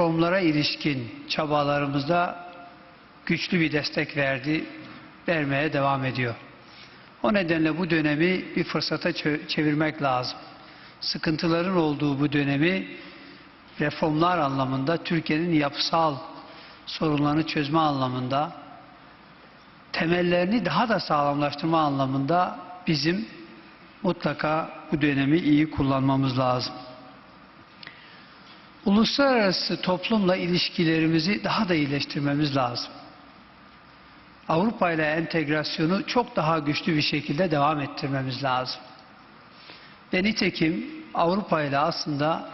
reformlara ilişkin çabalarımızda güçlü bir destek verdi, vermeye devam ediyor. O nedenle bu dönemi bir fırsata çevirmek lazım. Sıkıntıların olduğu bu dönemi reformlar anlamında Türkiye'nin yapısal sorunlarını çözme anlamında temellerini daha da sağlamlaştırma anlamında bizim mutlaka bu dönemi iyi kullanmamız lazım. Uluslararası toplumla ilişkilerimizi daha da iyileştirmemiz lazım. Avrupa ile entegrasyonu çok daha güçlü bir şekilde devam ettirmemiz lazım. Ve nitekim Avrupa ile aslında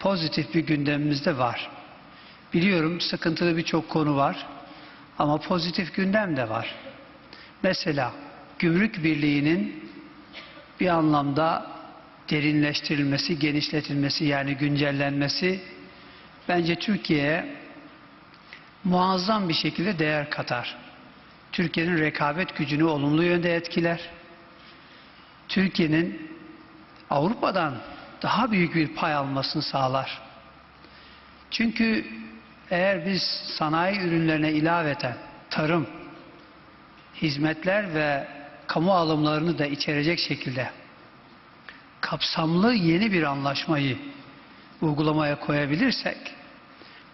pozitif bir gündemimiz de var. Biliyorum sıkıntılı birçok konu var ama pozitif gündem de var. Mesela gümrük birliğinin bir anlamda derinleştirilmesi, genişletilmesi yani güncellenmesi bence Türkiye'ye muazzam bir şekilde değer katar. Türkiye'nin rekabet gücünü olumlu yönde etkiler. Türkiye'nin Avrupa'dan daha büyük bir pay almasını sağlar. Çünkü eğer biz sanayi ürünlerine ilaveten tarım, hizmetler ve kamu alımlarını da içerecek şekilde kapsamlı yeni bir anlaşmayı uygulamaya koyabilirsek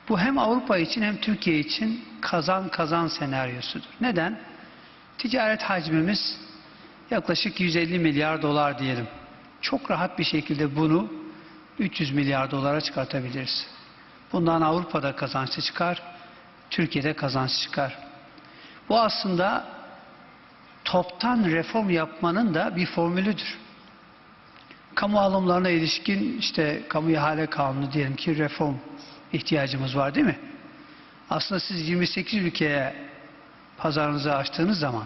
bu hem Avrupa için hem Türkiye için kazan kazan senaryosudur. Neden? Ticaret hacmimiz yaklaşık 150 milyar dolar diyelim. Çok rahat bir şekilde bunu 300 milyar dolara çıkartabiliriz. Bundan Avrupa'da kazançlı çıkar, Türkiye'de kazanç çıkar. Bu aslında toptan reform yapmanın da bir formülüdür. Kamu alımlarına ilişkin işte kamu ihale kanunu diyelim ki reform ihtiyacımız var değil mi? Aslında siz 28 ülkeye pazarınızı açtığınız zaman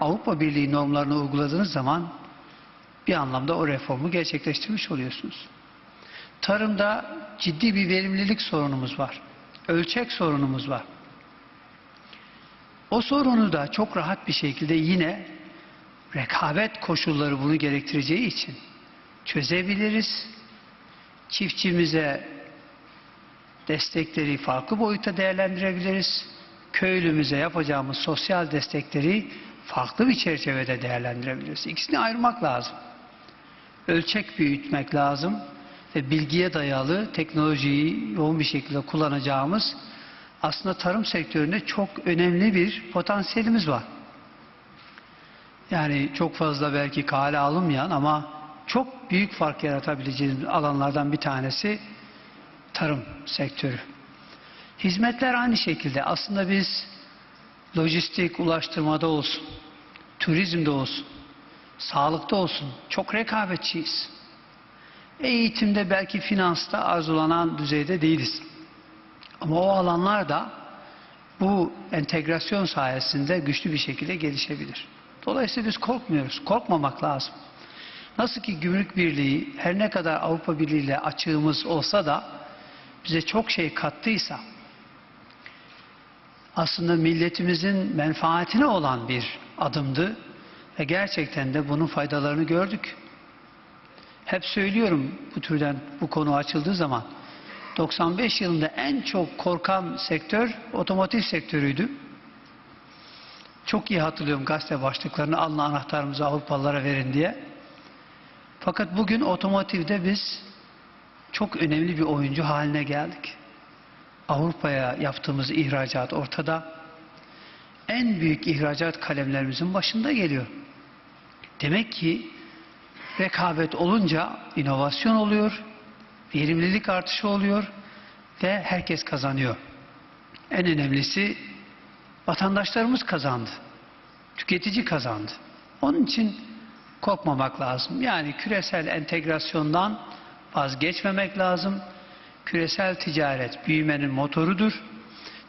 Avrupa Birliği normlarını uyguladığınız zaman bir anlamda o reformu gerçekleştirmiş oluyorsunuz. Tarımda ciddi bir verimlilik sorunumuz var. Ölçek sorunumuz var. O sorunu da çok rahat bir şekilde yine rekabet koşulları bunu gerektireceği için çözebiliriz. Çiftçimize destekleri farklı boyutta değerlendirebiliriz. Köylümüze yapacağımız sosyal destekleri farklı bir çerçevede değerlendirebiliriz. İkisini ayırmak lazım. Ölçek büyütmek lazım ve bilgiye dayalı teknolojiyi yoğun bir şekilde kullanacağımız aslında tarım sektöründe çok önemli bir potansiyelimiz var. Yani çok fazla belki kale alınmayan ama çok büyük fark yaratabileceğimiz alanlardan bir tanesi tarım sektörü. Hizmetler aynı şekilde. Aslında biz lojistik, ulaştırmada olsun, turizmde olsun, sağlıkta olsun çok rekabetçiyiz. Eğitimde belki finansta arzulanan düzeyde değiliz. Ama o alanlar da bu entegrasyon sayesinde güçlü bir şekilde gelişebilir. Dolayısıyla biz korkmuyoruz. Korkmamak lazım. Nasıl ki gümrük birliği her ne kadar Avrupa Birliği ile açığımız olsa da bize çok şey kattıysa aslında milletimizin menfaatine olan bir adımdı ve gerçekten de bunun faydalarını gördük. Hep söylüyorum bu türden bu konu açıldığı zaman 95 yılında en çok korkan sektör otomotiv sektörüydü. Çok iyi hatırlıyorum gazete başlıklarını alın anahtarımızı Avrupalılara verin diye. Fakat bugün otomotivde biz çok önemli bir oyuncu haline geldik. Avrupa'ya yaptığımız ihracat ortada. En büyük ihracat kalemlerimizin başında geliyor. Demek ki rekabet olunca inovasyon oluyor, verimlilik artışı oluyor ve herkes kazanıyor. En önemlisi vatandaşlarımız kazandı. Tüketici kazandı. Onun için korkmamak lazım. Yani küresel entegrasyondan vazgeçmemek lazım. Küresel ticaret büyümenin motorudur.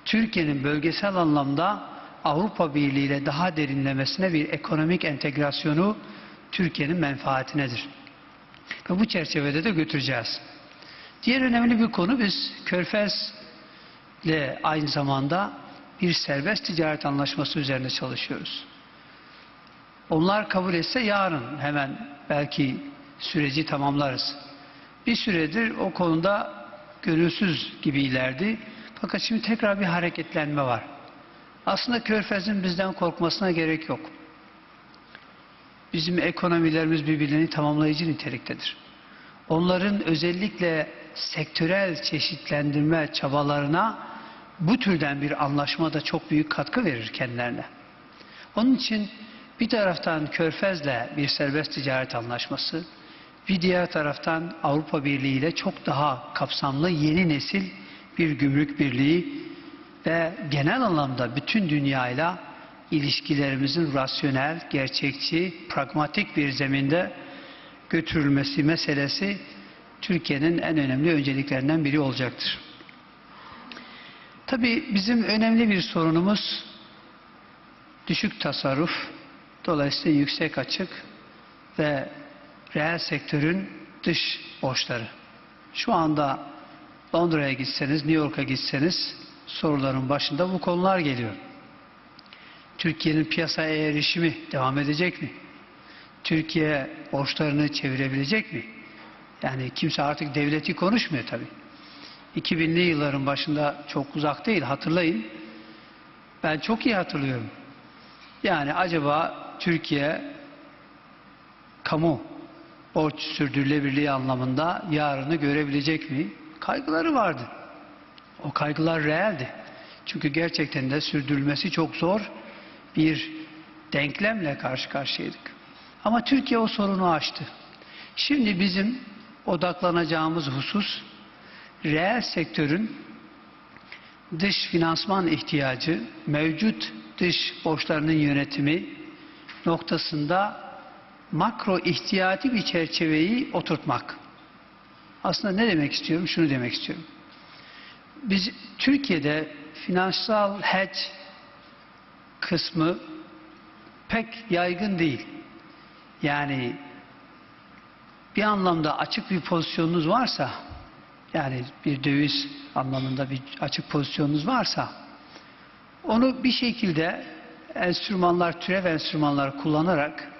Türkiye'nin bölgesel anlamda Avrupa Birliği ile daha derinlemesine bir ekonomik entegrasyonu Türkiye'nin menfaatinedir. Ve bu çerçevede de götüreceğiz. Diğer önemli bir konu biz Körfez ile aynı zamanda bir serbest ticaret anlaşması üzerinde çalışıyoruz. Onlar kabul etse yarın hemen belki süreci tamamlarız. Bir süredir o konuda gönülsüz gibilerdi. Fakat şimdi tekrar bir hareketlenme var. Aslında Körfez'in bizden korkmasına gerek yok. Bizim ekonomilerimiz birbirlerini tamamlayıcı niteliktedir. Onların özellikle sektörel çeşitlendirme çabalarına bu türden bir anlaşma da çok büyük katkı verir kendilerine. Onun için bir taraftan Körfez'le bir serbest ticaret anlaşması, bir diğer taraftan Avrupa Birliği ile çok daha kapsamlı yeni nesil bir gümrük birliği ve genel anlamda bütün dünyayla ilişkilerimizin rasyonel, gerçekçi, pragmatik bir zeminde götürülmesi meselesi Türkiye'nin en önemli önceliklerinden biri olacaktır. Tabii bizim önemli bir sorunumuz düşük tasarruf, dolayısıyla yüksek açık ve reel sektörün dış borçları. Şu anda Londra'ya gitseniz, New York'a gitseniz soruların başında bu konular geliyor. Türkiye'nin piyasaya erişimi devam edecek mi? Türkiye borçlarını çevirebilecek mi? Yani kimse artık devleti konuşmuyor tabii. 2000'li yılların başında çok uzak değil hatırlayın. Ben çok iyi hatırlıyorum. Yani acaba Türkiye kamu borç sürdürülebilirliği anlamında yarını görebilecek mi? Kaygıları vardı. O kaygılar reeldi. Çünkü gerçekten de sürdürülmesi çok zor bir denklemle karşı karşıyaydık. Ama Türkiye o sorunu aştı. Şimdi bizim odaklanacağımız husus reel sektörün dış finansman ihtiyacı, mevcut dış borçlarının yönetimi noktasında makro ihtiyati bir çerçeveyi oturtmak. Aslında ne demek istiyorum? Şunu demek istiyorum. Biz Türkiye'de finansal hedge kısmı pek yaygın değil. Yani bir anlamda açık bir pozisyonunuz varsa yani bir döviz anlamında bir açık pozisyonunuz varsa onu bir şekilde enstrümanlar, türev enstrümanlar kullanarak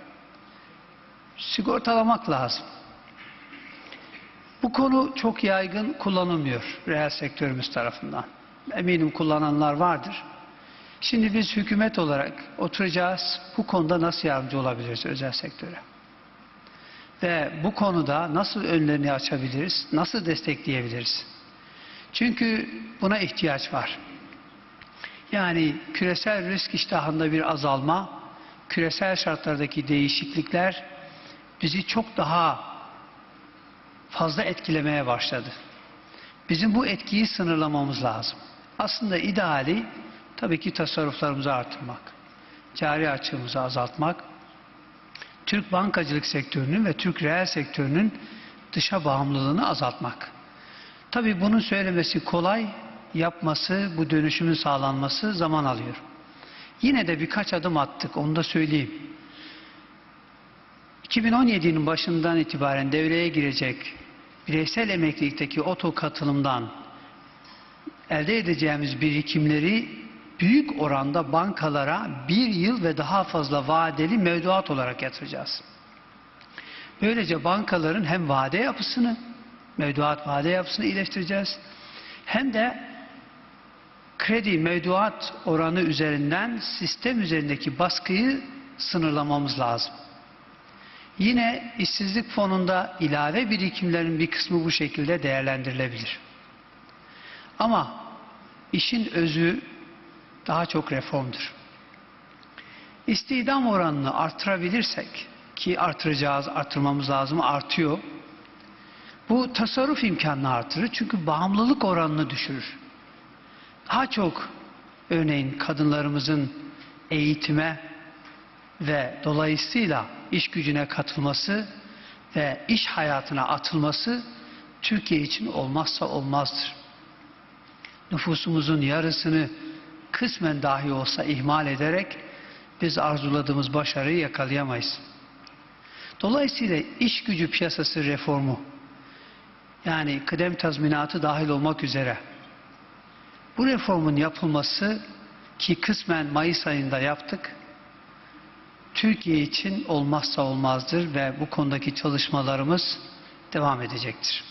sigortalamak lazım. Bu konu çok yaygın kullanılmıyor reel sektörümüz tarafından. Eminim kullananlar vardır. Şimdi biz hükümet olarak oturacağız. Bu konuda nasıl yardımcı olabiliriz özel sektöre? Ve bu konuda nasıl önlerini açabiliriz? Nasıl destekleyebiliriz? Çünkü buna ihtiyaç var. Yani küresel risk iştahında bir azalma, küresel şartlardaki değişiklikler bizi çok daha fazla etkilemeye başladı. Bizim bu etkiyi sınırlamamız lazım. Aslında ideali tabii ki tasarruflarımızı artırmak, cari açığımızı azaltmak, Türk bankacılık sektörünün ve Türk reel sektörünün dışa bağımlılığını azaltmak. Tabii bunun söylemesi kolay, yapması, bu dönüşümün sağlanması zaman alıyor. Yine de birkaç adım attık, onu da söyleyeyim. 2017'nin başından itibaren devreye girecek bireysel emeklilikteki oto katılımdan elde edeceğimiz birikimleri büyük oranda bankalara bir yıl ve daha fazla vadeli mevduat olarak yatıracağız. Böylece bankaların hem vade yapısını, mevduat vade yapısını iyileştireceğiz. Hem de kredi mevduat oranı üzerinden sistem üzerindeki baskıyı sınırlamamız lazım. Yine işsizlik fonunda ilave birikimlerin bir kısmı bu şekilde değerlendirilebilir. Ama işin özü daha çok reformdur. İstihdam oranını artırabilirsek ki artıracağız, artırmamız lazım, artıyor. Bu tasarruf imkanını artırır çünkü bağımlılık oranını düşürür. Daha çok örneğin kadınlarımızın eğitime ve dolayısıyla iş gücüne katılması ve iş hayatına atılması Türkiye için olmazsa olmazdır. Nüfusumuzun yarısını kısmen dahi olsa ihmal ederek biz arzuladığımız başarıyı yakalayamayız. Dolayısıyla iş gücü piyasası reformu yani kıdem tazminatı dahil olmak üzere bu reformun yapılması ki kısmen Mayıs ayında yaptık Türkiye için olmazsa olmazdır ve bu konudaki çalışmalarımız devam edecektir.